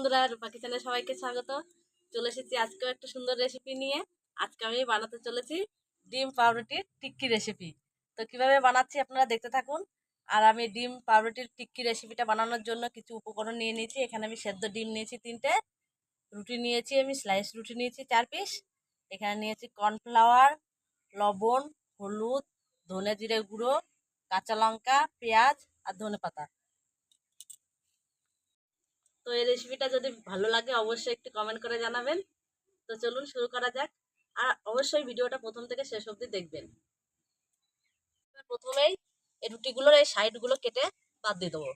বন্ধুরা রূপাকি চ্যানেলে সবাইকে স্বাগত। চলে এসেছি আজকেও একটা সুন্দর রেসিপি নিয়ে। আজকে আমি বানাতে চলেছি ডিম পাউরুটির টিক্কি রেসিপি তো কীভাবে বানাচ্ছি আপনারা দেখতে থাকুন। আর আমি ডিম পাউরুটির টিক্কি রেসিপিটা বানানোর জন্য কিছু উপকরণ নিয়ে নিয়েছি। এখানে আমি সেদ্ধ ডিম নিয়েছি তিনটে, রুটি নিয়েছি আমি স্লাইস রুটি নিয়েছি চার পিস এখানে নিয়েছি কর্নফ্লাওয়ার লবণ, হলুদ, ধনে জিরে গুঁড়ো, কাঁচা লঙ্কা, পেঁয়াজ আর ধনে পাতা। তো এই রেসিপিটা যদি ভালো লাগে, অবশ্যই একটু কমেন্ট করে জানাবেন। তো চলুন শুরু করা যাক। আর অবশ্যই ভিডিওটা প্রথম থেকে শেষ অবধি দেখবেন। প্রথমেই এই রুটিগুলোর এই সাইডগুলো কেটে বাদ দিয়ে দেবো।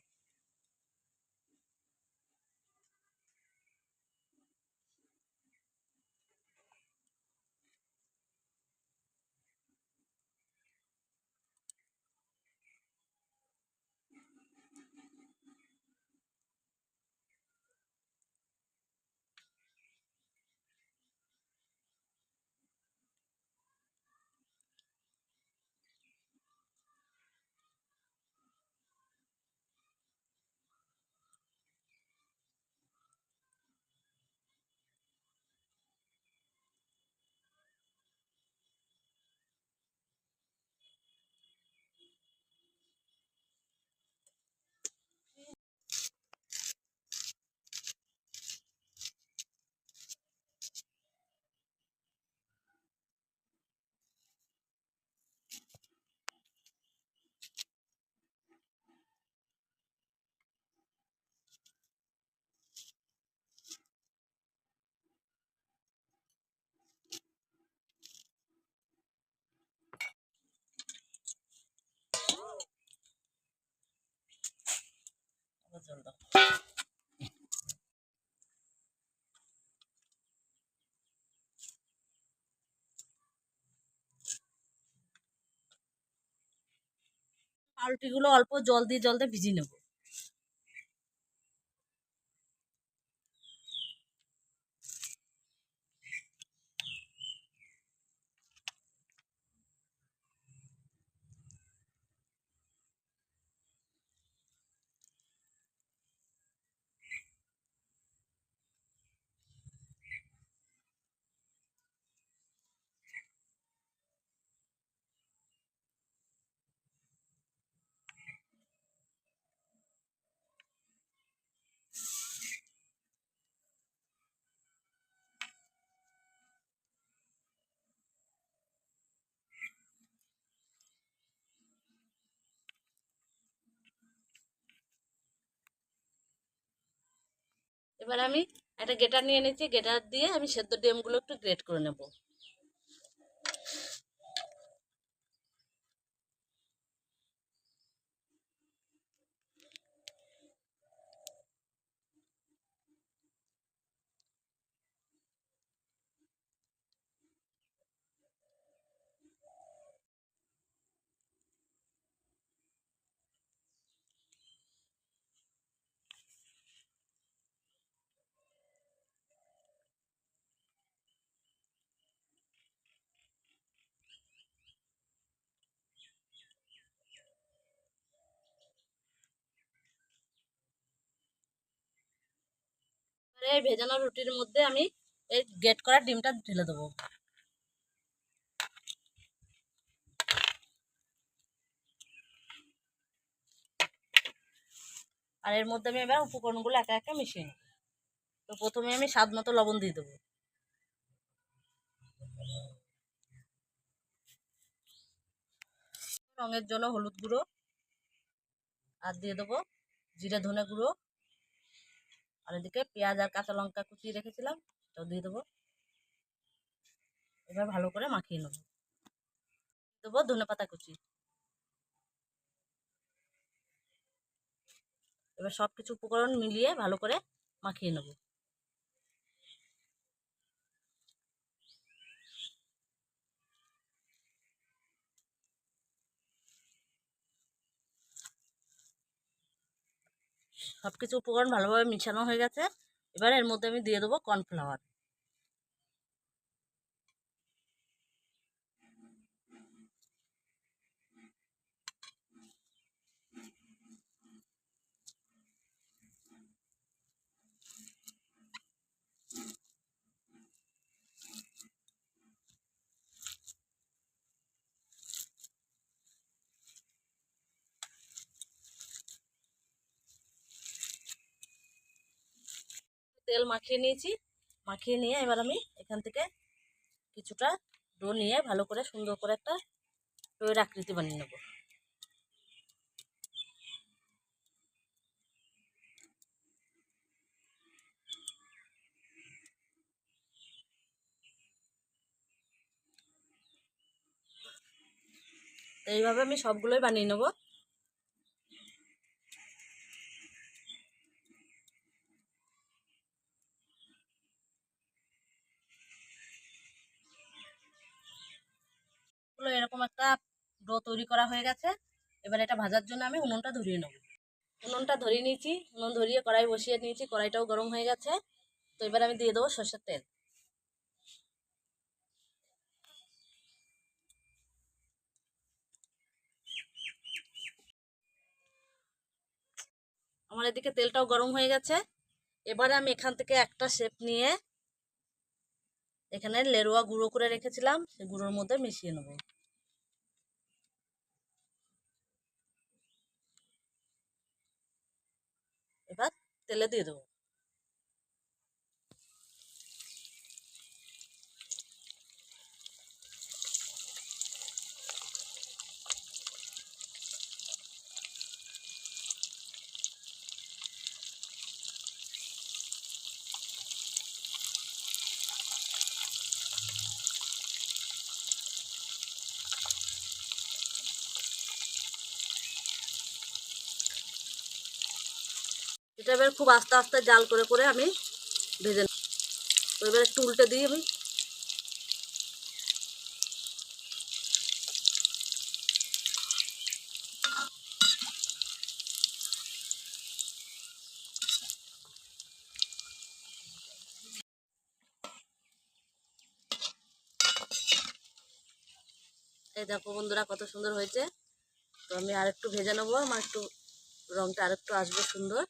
জল অল্প জল দিয়ে জল দিয়ে ভিজিয়ে নেব। এবার আমি একটা গেটার নিয়ে নিচ্ছি গেটার দিয়ে আমি সেদ্ধ ডিমগুলো একটু গ্রেট করে নেব। এই ভেজানো রুটির মধ্যে আমি এই গেট করা ডিমটা ঢেলে দেবো। আর এর মধ্যে আমি এবার উপকরণগুলো একা একা মিশিয়ে নেব। তো প্রথমে আমি স্বাদ মতো লবণ দিয়ে দেবো। রঙের জন্য হলুদ গুঁড়ো, আর দিয়ে দেবো জিরে ধনে গুঁড়ো আর এদিকে পেঁয়াজ আর কাঁচা লঙ্কা কুচিয়ে রেখেছিলাম, তো দিয়ে দেবো। এবার ভালো করে মাখিয়ে নেব। দেবো ধনে পাতা কুচি। এবার সব কিছু উপকরণ মিলিয়ে ভালো করে মাখিয়ে নেব। সব কিছু উপকরণ ভালোভাবে মিশানো হয়ে গেছে। এবার এর মধ্যে আমি দিয়ে দেবো কর্নফ্লাওয়ার। তেল মাখিয়ে নিয়েছি। মাখিয়ে নিয়ে এবার আমি এখান থেকে কিছুটা ডো নিয়ে ভালো করে সুন্দর করে একটা ডোয়ের আকৃতি বানিয়ে নেব। এইভাবে আমি সবগুলোই বানিয়ে নেব। গুলো এরকম একটা ডো তৈরি করা হয়ে গেছে। এবার এটা ভাজার জন্য আমি উনুনটা ধরিয়ে নেব। উনুনটা ধরিয়ে নিয়েছি, উনুন ধরিয়ে কড়াই বসিয়ে নিয়েছি, কড়াইটাও গরম হয়ে গেছে। তো এবার আমি দিয়ে দেবো সর্ষের তেল। আমার এদিকে তেলটাও গরম হয়ে গেছে। এবারে আমি এখান থেকে একটা শেপ নিয়ে এখানে লেরুয়া গুঁড়ো করে রেখেছিলাম সেই গুঁড়োর মধ্যে মিশিয়ে নেব। এবার তেলে দিয়ে দেবো। এটা এবার খুব আস্তে আস্তে জাল করে করে আমি ভেজে তো এবার একটু উল্টে দিই আমি। এই দেখো বন্ধুরা কত সুন্দর হয়েছে। তো আমি আর একটু ভেজে নেব, আমার একটু রংটা আরেকটু আসবে সুন্দর।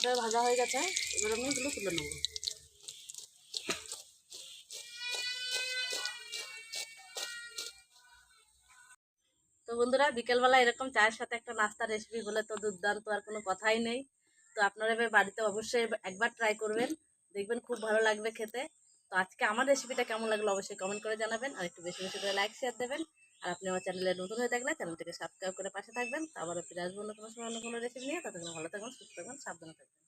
কটা ভাজা হয়ে গেছে, এবার আমি এগুলো তুলে নেব। তো বন্ধুরা, বিকেলবেলা এরকম চায়ের সাথে একটা নাস্তা রেসিপি হলে তো দুর্দান্ত, আর কোনো কথাই নেই। তো আপনারা এবার বাড়িতে অবশ্যই একবার ট্রাই করবেন। দেখবেন খুব ভালো লাগবে খেতে। তো আজকে আমার রেসিপিটা কেমন লাগল অবশ্যই কমেন্ট করে জানাবেন, আর একটু বেশি বেশি করে লাইক শেয়ার দেবেন। আর আপনি আমার চ্যানেলে নতুন হয়ে থাকলে চ্যানেলটিকে সাবস্ক্রাইব করে পাশে থাকবেন। আবারও ফিরে আসব অন্য কোনো সময় অন্য কোনো রেসিপি নিয়ে। ততক্ষণ ভালো থাকবেন, সুস্থ থাকবেন, সাবধানে থাকবেন।